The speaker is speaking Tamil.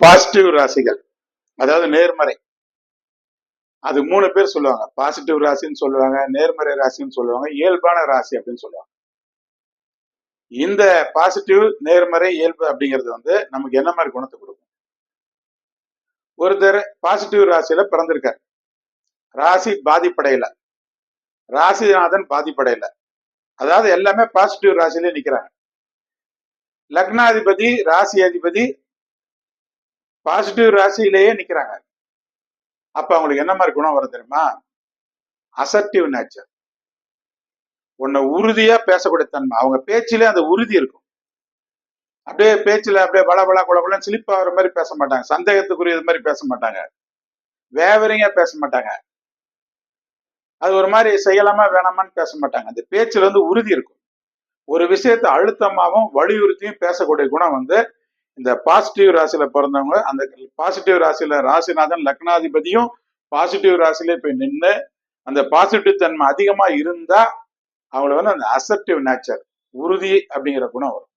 பாசிட்டிவ் ராசிகள். அதாவது நேர்மறை. அது மூணு பேர் சொல்லுவாங்க. பாசிட்டிவ் ராசின்னு சொல்லுவாங்க நேர்மறை ராசின்னு சொல்லுவாங்க இயல்பான ராசி அப்படின்னு சொல்லுவாங்க. இந்த பாசிட்டிவ் நேர்மறை இயல்பு அப்படிங்கிறது வந்து நமக்கு என்ன மாதிரி குணத்தை கொடுக்கும்? ஒருத்தர் பாசிட்டிவ் ராசியில பிறந்திருக்கார். ராசி பாதிப்படையில. ராசிநாதன் பாதிப்படையில. அதாவது எல்லாமே பாசிட்டிவ் ராசியிலே நிக்கிறாங்க. லக்னாதிபதி ராசி அதிபதி பாசிட்டிவ் ராசியிலேயே நிக்கிறாங்க. அப்ப அவங்களுக்கு என்ன மாதிரி குணம் வரும் தெரியுமா? அசர்டிவ் நேச்சர் உன்னை உறுதியா பேசக்கூடிய தன்மை. அவங்க பேச்சிலே அந்த உறுதி இருக்கும். அப்படியே பேச்சுல அப்படியே பல பல குல சிலிப் ஆகிற மாதிரி பேச மாட்டாங்க. சந்தேகத்துக்குரிய மாதிரி பேச மாட்டாங்க. வேவரிங்கா பேச மாட்டாங்க. அது ஒரு மாதிரி செய்யலாமா வேணாமான்னு பேச மாட்டாங்க. அந்த பேச்சுல வந்து உறுதி இருக்கும். ஒரு விஷயத்தை அழுத்தமாகவும் வலியுறுத்தியும் பேசக்கூடிய குணம் வந்து இந்த பாசிட்டிவ் ராசியில பிறந்தவங்க அந்த பாசிட்டிவ் ராசியில ராசிநாதன் லக்னாதிபதியும் பாசிட்டிவ் ராசியில போய் நின்று அந்த பாசிட்டிவ் தன்மை அதிகமா இருந்தா அவங்களுக்கு வந்து அந்த அசர்டிவ் நேச்சர் உறுதி அப்படிங்கிற குணம் வரும்.